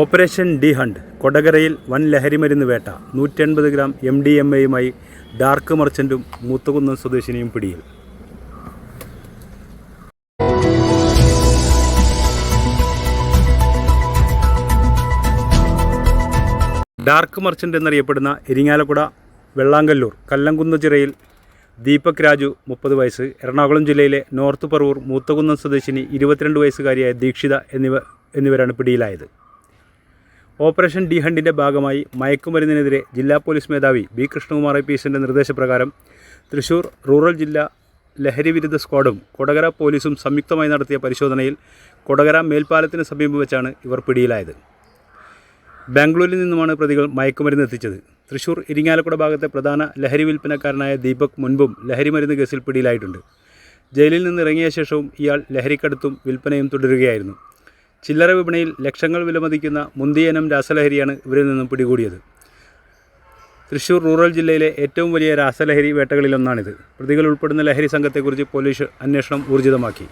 Operation D hunt കൊടകരയിൽ വൻ ലഹരിമരുന്ന് വേട്ട നൂറ്റൻപത് ഗ്രാം എം ഡി എം എയുമായി ഡാർക്ക് മർച്ചന്റും മൂത്തുകുന്നം സ്വദേശിനിയും പിടിയിൽ. ഡാർക്ക് മർച്ചന്റ് എന്നറിയപ്പെടുന്ന ഇരിങ്ങാലക്കുട വെള്ളാങ്കല്ലൂർ കല്ലംകുന്ന് ചിറയിൽ ദീപക് രാജു മുപ്പത് വയസ്സ് എറണാകുളം ജില്ലയിലെ നോർത്ത് പറവൂർ മൂത്തകുന്നം സ്വദേശിനി ഇരുപത്തിരണ്ട് വയസ്സുകാരിയായ ദീക്ഷിത എന്നിവ എന്നിവരാണ് പിടിയിലായത്. ഓപ്പറേഷൻ ഡി ഹണ്ടിന്റെ ഭാഗമായി മയക്കുമരുന്നിനെതിരെ ജില്ലാ പോലീസ് മേധാവി ബി കൃഷ്ണകുമാർ ഐ പി എസിന്റെ നിർദ്ദേശപ്രകാരം തൃശൂർ റൂറൽ ജില്ലാ ലഹരി വിരുദ്ധ സ്ക്വാഡും കൊടകര പോലീസും സംയുക്തമായി നടത്തിയ പരിശോധനയിൽ കൊടകര മേൽപ്പാലത്തിന് സമീപം വെച്ചാണ് ഇവർ പിടിയിലായത്. ബാംഗ്ലൂരിൽ നിന്നുമാണ് പ്രതികൾ മയക്കുമരുന്ന് എത്തിച്ചത്. തൃശൂർ ഇരിങ്ങാലക്കുട ഭാഗത്തെ പ്രധാന ലഹരി വിൽപ്പനക്കാരനായ ദീപക് മുൻപും ലഹരി മരുന്ന് കേസിൽ പിടിയിലായിട്ടുണ്ട്. ജയിലിൽ നിന്ന് ഇറങ്ങിയ ശേഷവും ഇയാൾ ലഹരിക്കടത്തും വിൽപ്പനയും തുടരുകയായിരുന്നു. ചില്ലറ വിപണിയിൽ ലക്ഷങ്ങൾ വിലമതിക്കുന്ന മുന്തിയനം രാസലഹരിയാണ് ഇവരിൽ നിന്നും പിടികൂടിയത്. തൃശൂർ റൂറൽ ജില്ലയിലെ ഏറ്റവും വലിയ രാസലഹരി വേട്ടകളിലൊന്നാണിത്. പ്രതികൾ ഉൾപ്പെടുന്ന ലഹരി സംഘത്തെക്കുറിച്ച് പോലീസ് അന്വേഷണം ഊർജിതമാക്കി.